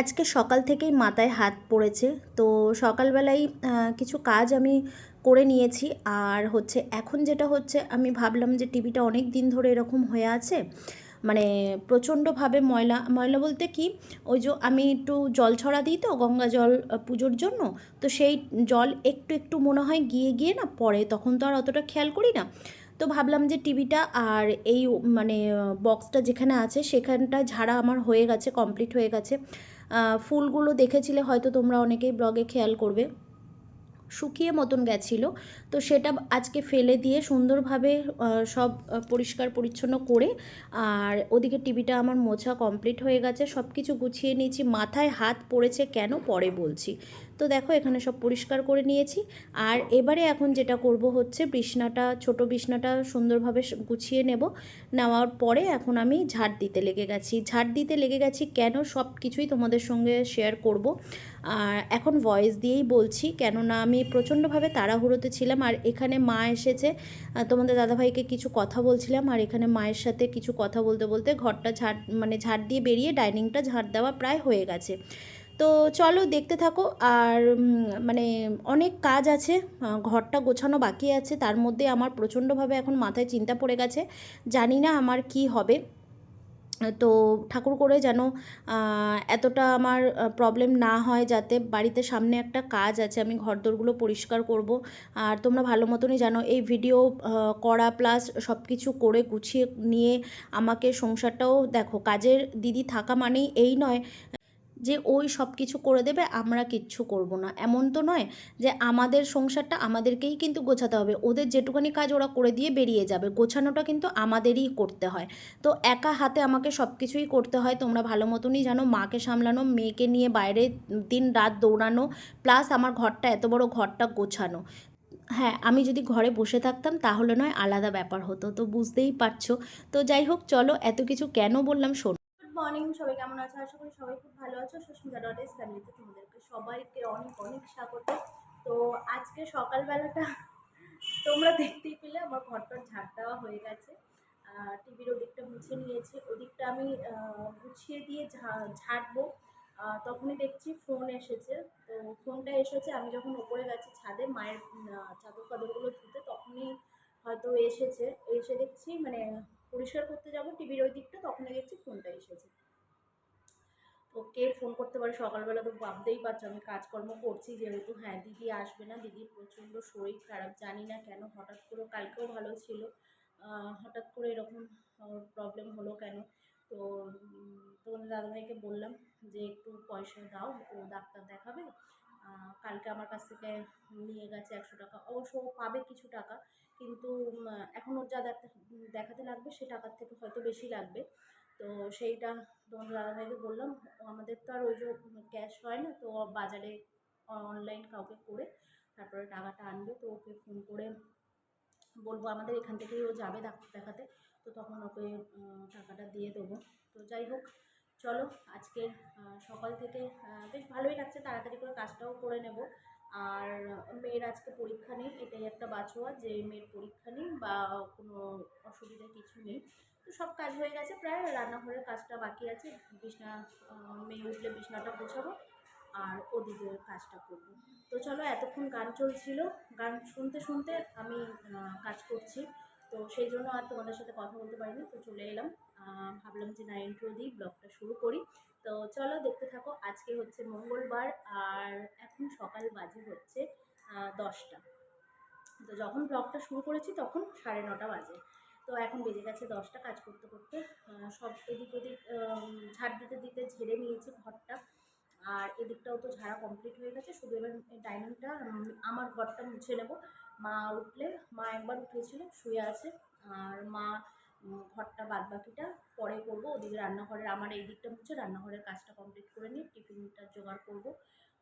আজকে সকাল থেকেই মাথায় হাত পড়েছে। তো সকালবেলায় কিছু কাজ আমি করে নিয়েছি। আর হচ্ছে, এখন যেটা হচ্ছে, আমি ভাবলাম যে টিভিটা অনেক দিন ধরে এরকম হয়ে আছে। মানে প্রচণ্ডভাবে ময়লা ময়লা বলতে কি, ওই যে আমি একটু জল ছড়া দিই তো, গঙ্গা জল পুজোর জন্য, তো সেই জল একটু একটু মনে হয় গিয়ে গিয়ে না পড়ে, তখন তো আর অতটা খেয়াল করি না। তো ভাবলাম যে টিভিটা আর এই মানে বক্সটা যেখানে আছে, সেখানটা ঝাড়া আমার হয়ে গেছে কমপ্লিট হয়ে গেছে। ফুলগুলো দেখেছিলে, হয়তো তোমরা অনেকেই ব্লগে খেয়াল করবে। শুকিয়ে মতন গেছিল, তো সেটা আজকে ফেলে দিয়ে সুন্দরভাবে সব পরিষ্কার পরিচ্ছন্ন করে, আর ওদিকে টিভিটা আমার মোছা কমপ্লিট হয়ে গেছে সব কিছু গুছিয়ে নিয়েছি। মাথায় হাত পড়েছে কেন? পরে বলছি। তো দেখো, এখানে সব পরিষ্কার করে নিয়েছি। আর এবারে এখন যেটা করব হচ্ছে, বিছনাটা, ছোট বিছনাটা সুন্দরভাবে গুছিয়ে নেব। নেওয়ার পরে এখন আমি ঝাড় দিতে লেগে গেছি। ঝাড় দিতে লেগে গেছি কেন? সব কিছুই তোমাদের সঙ্গে শেয়ার করব। আর এখন ভয়েস দিয়েই বলছি, কেননা আমি প্রচণ্ডভাবে তাড়াহুড়োতে ছিলাম। আর এখানে মা এসেছে। তোমাদের দাদাভাইকে কিছু কথা বলছিলাম। আর এখানে মায়ের সাথে কিছু কথা বলতে বলতে ঘরটা ঝাড় মানে ঝাড় দিয়ে বেরিয়ে ডাইনিংটা ঝাড় দেওয়া প্রায় হয়ে গেছে। তো চলো দেখতে থাকো। আর মানে অনেক কাজ আছে ঘরটা গোছানো বাকি আছে, তার মধ্যে আমার প্রচণ্ডভাবে এখন মাথায় চিন্তা পড়ে গেছে, জানি না আমার কি হবে। তো ঠাকুর করে যেন এতটা আমার প্রবলেম না হয় যাতে বাড়িতে সামনে একটা কাজ আছে, আমি ঘরদোরগুলো পরিষ্কার করব। আর তোমরা ভালো মতনই জানো, এই ভিডিও করা প্লাস সব কিছু করে গুছিয়ে নিয়ে আমাকে সংসারটাও দেখো, কাজের দিদি থাকা মানেই এই নয় যে ওই সব কিছু করে দেবে, আমরা কিচ্ছু করব না। এমন তো নয় যে আমাদের সংসারটা আমাদেরকেই কিন্তু গোছাতে হবে। ওদের যেটুখানি কাজ ওরা করে দিয়ে বেরিয়ে যাবে। গোছানোটা কিন্তু আমাদেরই করতে হয়। তো একা হাতে আমাকে সব কিছুই করতে হয়। তোমরা ভালো মতনই জানো, মাকে সামলানো, মেয়েকে নিয়ে বাইরে দিন রাত দৌড়ানো, প্লাস আমার ঘরটা, এত বড় ঘরটা গোছানো। হ্যাঁ আমি যদি ঘরে বসে থাকতাম, তাহলে নয়, আলাদা ব্যাপার হতো। তো বুঝতেই পারছ। তো যাই হোক, চলো, এত কিছু কেন বললাম শোনো। মর্নিং, সবাই কেমন আছো? আশা করি সবাই খুব ভালো আছো। সুস্মিতা ডট এস ফ্যামিলিতে তোমাদেরকে সবাইকে অনেক অনেক স্বাগত। তো আজকে সকালবেলাটা তোমরা দেখতেই পেলে, আমার ঘরটার ঝাড় দেওয়া হয়ে গেছে। টিভির ওদিকটা মুছে নিয়েছি। ওদিকটা আমি গুছিয়ে দিয়ে ঝাড়বো। তখনই দেখছি ফোন এসেছে। তো ফোনটা এসেছে, আমি যখন ওপরে গেছি ছাদে, মায়ের চাদর ফাদরগুলো ধুতে, তখনই হয়তো এসেছে। এসে দেখছি মানে পরিষ্কার করতে যাব, টিভির ওই দিকটা তখনই দেখছি ফোনটা এসেছে। তো কে ফোন করতে পারে, সকালবেলা তো ভাবতেই পারছ, আমি কাজকর্ম করছি, যেহেতু হ্যাঁ দিদি আসবে না, দিদির প্রচণ্ড শরীর খারাপ, জানি না কেন, হঠাৎ করে কালকেও ভালো ছিল হঠাৎ করে এরকম প্রবলেম হলো কেন? তো তোমাদের দাদাভাইকে বললাম যে একটু পয়সা দাও, ও ডাক্তার দেখাবে কালকে আমার কাছ থেকে নিয়ে গেছে একশো টাকা, অবশ্য ও পাবে কিছু টাকা কিন্তু এখন ওর যা দেখ- দেখাতে লাগবে সে টাকার থেকে হয়তো বেশি লাগবে। তো সেইটা তোমার দাদাভাইকে বললাম আমাদের তো আর ওই যে ক্যাশ হয় না, তো বাজারে অনলাইন কাউকে করে তারপরে টাকাটা আনবে, তো ওকে ফোন করে বলব আমাদের এখান থেকেই ও যাবে ডাক্তার দেখাতে। তো তখন ওকে টাকাটা দিয়ে দেবো। তো যাই হোক, চলো আজকে সকাল থেকে বেশ ভালোই লাগছে, তাড়াতাড়ি করে কাজটাও করে নেব। আর মেয়ের আজকে পরীক্ষা নেই, এটাই একটা বাছোয়া যে মেয়ের পরীক্ষা নেই বা কোনো অসুবিধা কিছু নেই। তো সব কাজ হয়ে গেছে প্রায়, রান্নাঘরের কাজটা বাকি আছে, বিছনা মেয়ে উঠলে বিছনাটা গোছাবো আর ওদিকে কাজটা করব। তো চলো, এতক্ষণ গান চলছিল, গান শুনতে শুনতে আমি কাজ করছি। তো সেই জন্য আর তোমাদের সাথে কথা বলতে পারিনি, তো চলে এলাম। ভাবলাম যে না ইন্ট্রো দিই ব্লগটা শুরু করি। তো চলো দেখতে থাকো, আজকে হচ্ছে মঙ্গলবার আর এখন সকাল বাজে হচ্ছে দশটা। তো যখন ব্লগটা শুরু করেছি তখন সাড়ে নটা বাজে। তো এখন বেজে গেছে দশটা, কাজ করতে করতে সব এদিক ওদিক ঝাড় দিতে দিতে ঝেড়ে নিয়েছি ঘরটা। আর এদিকটাও তো ঝাড়া কমপ্লিট হয়ে গেছে, শুধু এবার ডাইনিংটা আমার ঘরটা মুছে নেব। মা উঠলে, মা একবার উঠেছিল, শুয়ে আছে। আর মা ঘরটা বাদ বাকিটা পরে করব। ওদিকে রান্নাঘরের, আমার এই দিকটা মুছে রান্নাঘরের কাজটা কমপ্লিট করে নিয়ে টিফিনটা জোগাড় করব।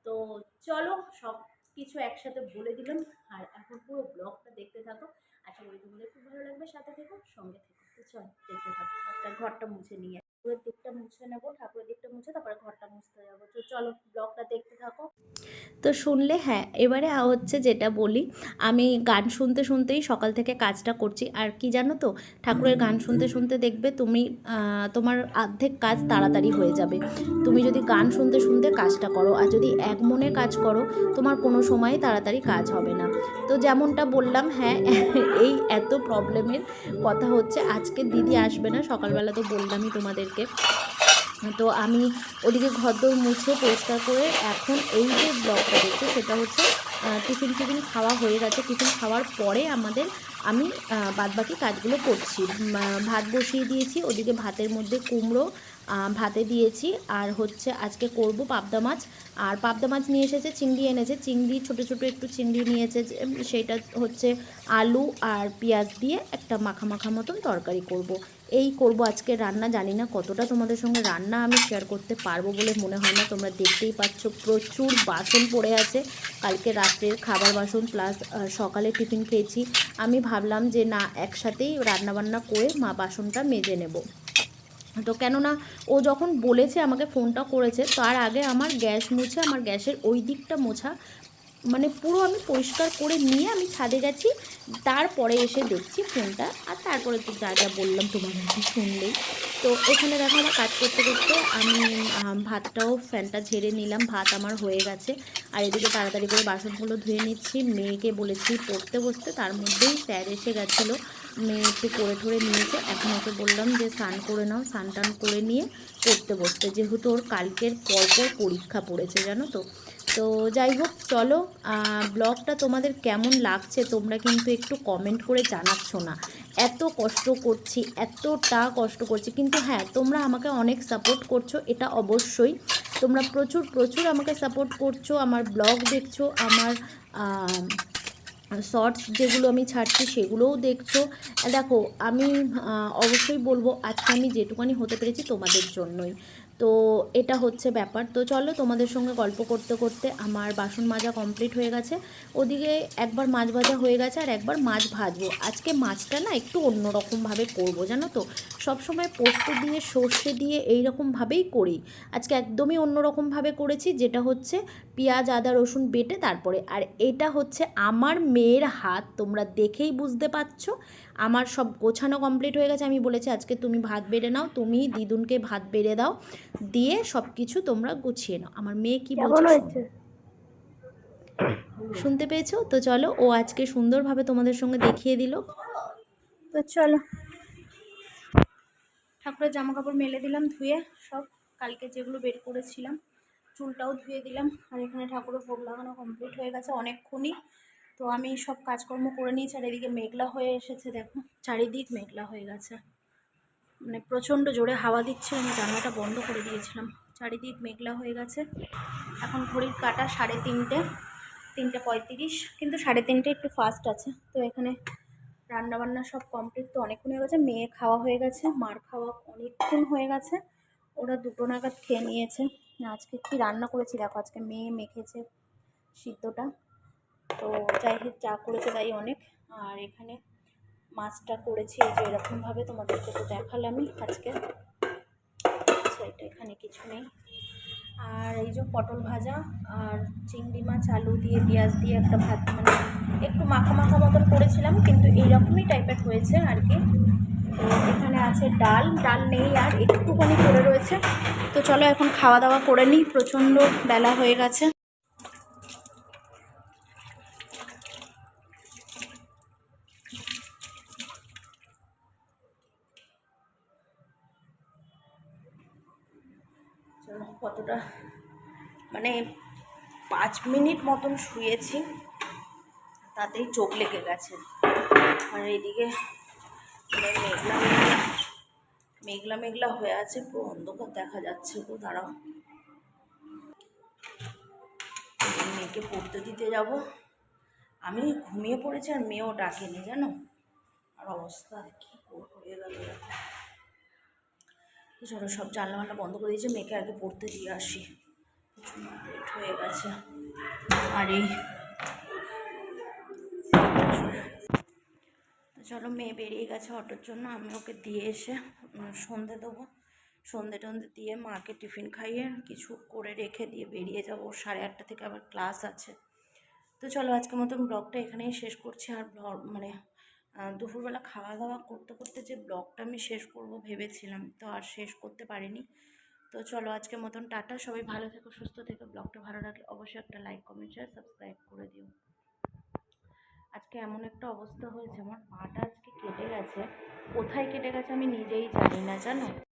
তো চলো, সব কিছু একসাথে বলে দিলাম। আর এখন পুরো ব্লগটা দেখতে থাকো। আশা করি তোমাদের খুব ভালো লাগবে। সাথে থেকো, সঙ্গে থেকো। তো চল, দেখতে থাকো। একটা ঘরটা মুছে নিয়ে ঠাকুরের দিকটা মুছে নেব, ঠাকুরের দিকটা মুছে তারপরে ঘরটা মুছতে যাব। তো চলো, ব্লগটা দেখতে থাকো। তো শুনলে হ্যাঁ এবারে হচ্ছে যেটা বলি, আমি গান শুনতে শুনতেই সকাল থেকে কাজটা করছি। আর কি জানো তো, ঠাকুরের গান শুনতে শুনতে দেখবে তুমি তোমার অর্ধেক কাজ তাড়াতাড়ি হয়ে যাবে। তুমি যদি গান শুনতে শুনতে কাজটা করো, আর যদি এক মনে কাজ করো, তোমার কোনো সময় তাড়াতাড়ি কাজ হবে না। তো যেমনটা বললাম হ্যাঁ এই এত প্রবলেমের কথা হচ্ছে, আজকে দিদি আসবে না, সকালবেলা তো বললামই তোমাদেরকে তো আমি ওদিকে ঘরদোর মুছে পরিষ্কার করে এখন এই যে ব্লগটা দেখছি, সেটা হচ্ছে টিফিন টিফিন খাওয়া হয়ে গেছে। টিফিন খাওয়ার পরে আমাদের, আমি বাদবাকি কাজগুলো করছি। ভাত বসিয়ে দিয়েছি, ওদিকে ভাতের মধ্যে কুমড়ো ভাতে দিয়েছি। আর হচ্ছে আজকে করব পাবদা মাছ। আর পাবদা মাছ নিয়ে এসেছে, চিংড়ি এনেছে। চিংড়ি, ছোটো ছোটো একটু চিংড়ি নিয়েছে সেটা হচ্ছে আলু আর পেঁয়াজ দিয়ে একটা মাখা মাখা মতন তরকারি করব। এই করব আজকে রান্না, জানি না কতটা তোমাদের সঙ্গে রান্না আমি শেয়ার করতে পারব বলে মনে হয় না। তোমরা দেখতেই পাচ্ছ প্রচুর বাসন পড়ে আছে। কালকে রাত্রের খাবার বাসন প্লাস সকালে টিফিন খেয়েছি। আমি ভাবলাম যে না, একসাথেই রান্নাবান্না করে মা বাসনটা মেজে নেব। তো কেননা ও যখন বলেছে, আমাকে ফোনটা করেছে, তার আগে আমার গ্যাস মুছে, আমার গ্যাসের ওই দিকটা মোছা। মানে পুরো আমি পরিষ্কার করে নিয়ে আমি ছাদে গেছি, তারপরে এসে দেখছি ফোনটা, আর তারপরে তো যা যা বললাম তোমাদেরকে শুনলেই। তো এখানে দেখো আমার কাজ করতে করতে আমি ভাতটাও ফ্যানটা ঝেড়ে নিলাম, ভাত আমার হয়ে গেছে। আর এদিকে তাড়াতাড়ি করে বাসনগুলো ধুয়ে নিচ্ছি, মেয়েকে বলেছি পড়তে বসতে, তার মধ্যেই স্যার এসে গেছিল। মেয়ে একটু করে ঠরে নিয়েছে, এখন ওকে বললাম যে স্নান করে নাও, স্নান টান করে নিয়ে পড়তে বসতে, যেহেতু ওর কালকের পরপর পরীক্ষা পড়েছে, জানো তো। তো যাই হোক, চলো ব্লগটা তোমাদের কেমন লাগছে তোমরা কিন্তু একটু কমেন্ট করে জানাচ্ছ না। এত কষ্ট করছি, এতটা কষ্ট করছি। কিন্তু হ্যাঁ তোমরা আমাকে অনেক সাপোর্ট করছ, এটা অবশ্যই। তোমরা প্রচুর প্রচুর আমাকে সাপোর্ট করছ, আমার ব্লগ দেখছ, আমার শর্টস যেগুলো আমি ছাড়ছি সেগুলোও দেখছ। দেখো, আমি অবশ্যই বলব, আজকে আমি যেটুকানি হতে পেরেছি তোমাদের জন্যই। তো এটা হচ্ছে ব্যাপার। তো চলো তোমাদের সঙ্গে গল্প করতে করতে আমার বাসন মাজা কমপ্লিট হয়ে গেছে। ওদিকে একবার মাছ ভাজা হয়ে গেছে আর একবার মাছ ভাজবো। আজকে মাছটা না একটু অন্যরকমভাবে করব, জানো তো? সবসময় পোস্ত দিয়ে, সর্ষে দিয়ে এই রকমভাবেই করি। আজকে একদমই অন্যরকমভাবে করেছি, যেটা হচ্ছে পেঁয়াজ, আদা, রসুন বেটে তারপরে। আর এটা হচ্ছে আমার মেয়ের হাত, তোমরা দেখেই বুঝতে পারছ। আমার সব গোছানো কমপ্লিট হয়ে গেছে। আমি বলেছি আজকে তুমি ভাত বেড়ে নাও তুমি দিদুনকে ভাত বেড়ে দাও দিয়ে সব কিছু তোমরা গুছিয়ে নাও। আমার মেয়ে কি বলছে শুনতে? পেয়েছ? তো চলো ও আজকে সুন্দরভাবে তোমাদের সঙ্গে দেখিয়ে দিল। তো চলো। ঠাকুরের জামা কাপড় মেলে দিলাম ধুয়ে সব। কালকে যেগুলো বের করেছিলাম চুলটাও ধুয়ে দিলাম। আর এখানে ঠাকুরের ভোগ লাগানো কমপ্লিট হয়ে গেছে অনেকক্ষণই। তো আমি সব কাজকর্ম করে নিয়েছি চারিদিকে মেঘলা হয়ে এসেছে, দেখো। চারিদিক মেঘলা হয়ে গেছে। মানে প্রচণ্ড জোরে হাওয়া দিচ্ছে, আমি জানলাটা বন্ধ করে দিয়েছিলাম। চারিদিক মেঘলা হয়ে গেছে। এখন ঘড়ির কাটা সাড়ে তিনটে তিনটে পঁয়ত্রিশ, কিন্তু সাড়ে তিনটে একটু ফাস্ট আছে। তো এখানে রান্না বান্না সব কমপ্লিট তো অনেকক্ষণ হয়ে গেছে। মেয়ে খাওয়া হয়ে গেছে, মার খাওয়া অনেকক্ষণ হয়ে গেছে। ওরা দুটো নাগাদ খেয়ে নিয়েছে। আজকে কি রান্না করেছি, দেখো, আজকে মেয়ে মেখেছে সিদ্ধটা। তো যাই হোক চা করেছে তাই অনেক। আর এখানে মাছটা করেছি এই যে এরকমভাবে তোমাদেরকে তো দেখালামই আজকে। আচ্ছা এটা এখানে কিছু নেই। আর এই যে পটল ভাজা আর চিংড়ি মাছ, আলু দিয়ে, পেঁয়াজ দিয়ে একটা ভাত মানে একটু মাখা মাখা মতন করেছিলাম, কিন্তু এইরকমই টাইপের হয়েছে আর কি। তো এখানে আছে ডাল ডাল নেই আর একটুখানি করে রয়েছে। তো চলো এখন খাওয়া দাওয়া করে নিই, প্রচণ্ড বেলা হয়ে গেছে। কতটা মানে পাঁচ মিনিট মতন শুয়েছি, তাতেই চোখ লেগে গেছে। আর এইদিকে মানে মেঘলা মেঘলা মেঘলা হয়ে আছে, পুরো অন্ধকার দেখা যাচ্ছে গো, দাঁড়াও। মেয়েকে পড়তে দিতে যাব। আমি ঘুমিয়ে পড়েছি আর মেয়েও ডাকেনি, জানো? আর অবস্থা কী হয়ে গেল। তো চলো সব জানলা মানলা বন্ধ করে দিয়েছে, মেয়েকে আগে পড়তে দিয়ে আসি। লেট হয়ে গেছে। আর এই চলো মেয়ে বেরিয়ে গেছে অটোর জন্য, আমি ওকে দিয়ে এসে সন্ধে দেবো। সন্ধে টন্ধে দিয়ে মাকে টিফিন খাইয়ে কিছু করে রেখে দিয়ে বেরিয়ে যাব। সাড়ে আটটা থেকে আবার ক্লাস আছে। তো চলো আজকের মতন ব্লগটা এখানেই শেষ করছি। আর মানে দুপুরবেলা খাওয়া দাওয়া করতে করতে যে ব্লগটা আমি শেষ করব ভেবেছিলাম, তো আর শেষ করতে পারিনি। তো চলো আজকে মতন টাটা, সবাই ভালো থেকো, সুস্থ থেকো। ব্লগটা ভালো লাগলে অবশ্যই একটা লাইক কমেন্ট শেয়ার সাবস্ক্রাইব করে দিও। আজকে এমন একটা অবস্থা হয়েছে, আমার পাটা আজকে কেটে গেছে। কোথায় কেটে গেছে আমি নিজেই জানি না, জানো?